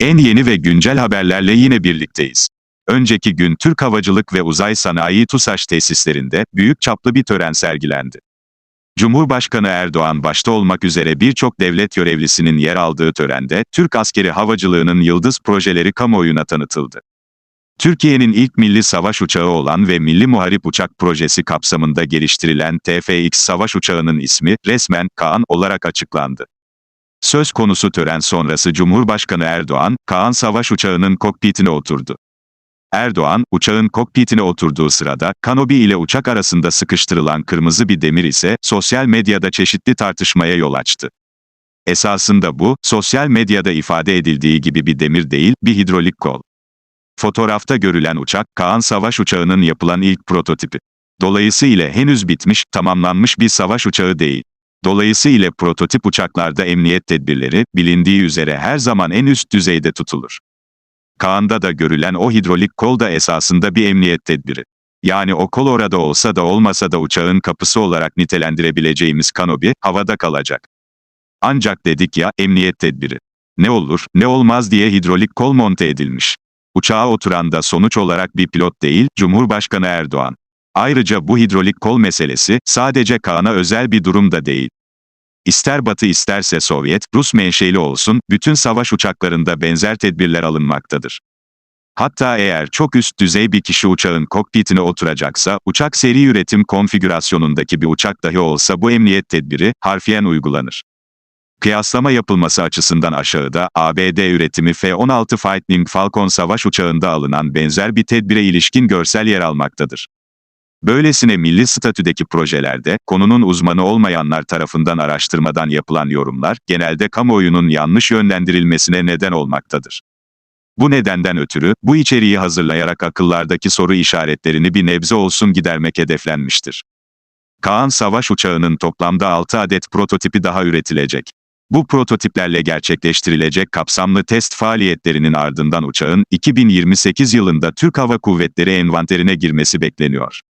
En yeni ve güncel haberlerle yine birlikteyiz. Önceki gün Türk Havacılık ve Uzay Sanayi TUSAŞ tesislerinde büyük çaplı bir tören sergilendi. Cumhurbaşkanı Erdoğan başta olmak üzere birçok devlet görevlisinin yer aldığı törende Türk askeri havacılığının yıldız projeleri kamuoyuna tanıtıldı. Türkiye'nin ilk milli savaş uçağı olan ve Milli Muharip Uçak Projesi kapsamında geliştirilen TFX savaş uçağının ismi resmen Kaan olarak açıklandı. Söz konusu tören sonrası Cumhurbaşkanı Erdoğan, Kaan savaş uçağının kokpitine oturdu. Erdoğan, uçağın kokpitine oturduğu sırada, kanobi ile uçak arasında sıkıştırılan kırmızı bir demir ise, sosyal medyada çeşitli tartışmaya yol açtı. Esasında bu, sosyal medyada ifade edildiği gibi bir demir değil, bir hidrolik kol. Fotoğrafta görülen uçak, Kaan savaş uçağının yapılan ilk prototipi. Dolayısıyla henüz bitmiş, tamamlanmış bir savaş uçağı değil. Dolayısıyla prototip uçaklarda emniyet tedbirleri, bilindiği üzere her zaman en üst düzeyde tutulur. Kaan'da da görülen o hidrolik kol da esasında bir emniyet tedbiri. Yani o kol orada olsa da olmasa da uçağın kapısı olarak nitelendirebileceğimiz kanobi, havada kalacak. Ancak dedik ya, emniyet tedbiri. Ne olur, ne olmaz diye hidrolik kol monte edilmiş. Uçağa oturan da sonuç olarak bir pilot değil, Cumhurbaşkanı Erdoğan. Ayrıca bu hidrolik kol meselesi, sadece Kaan'a özel bir durum da değil. İster Batı isterse Sovyet, Rus menşeli olsun, bütün savaş uçaklarında benzer tedbirler alınmaktadır. Hatta eğer çok üst düzey bir kişi uçağın kokpitine oturacaksa, uçak seri üretim konfigürasyonundaki bir uçak dahi olsa bu emniyet tedbiri, harfiyen uygulanır. Kıyaslama yapılması açısından aşağıda, ABD üretimi F-16 Fighting Falcon savaş uçağında alınan benzer bir tedbire ilişkin görsel yer almaktadır. Böylesine milli statüdeki projelerde, konunun uzmanı olmayanlar tarafından araştırmadan yapılan yorumlar, genelde kamuoyunun yanlış yönlendirilmesine neden olmaktadır. Bu nedenden ötürü, bu içeriği hazırlayarak akıllardaki soru işaretlerini bir nebze olsun gidermek hedeflenmiştir. Kaan Savaş uçağının toplamda 6 adet prototipi daha üretilecek. Bu prototiplerle gerçekleştirilecek kapsamlı test faaliyetlerinin ardından uçağın 2028 yılında Türk Hava Kuvvetleri envanterine girmesi bekleniyor.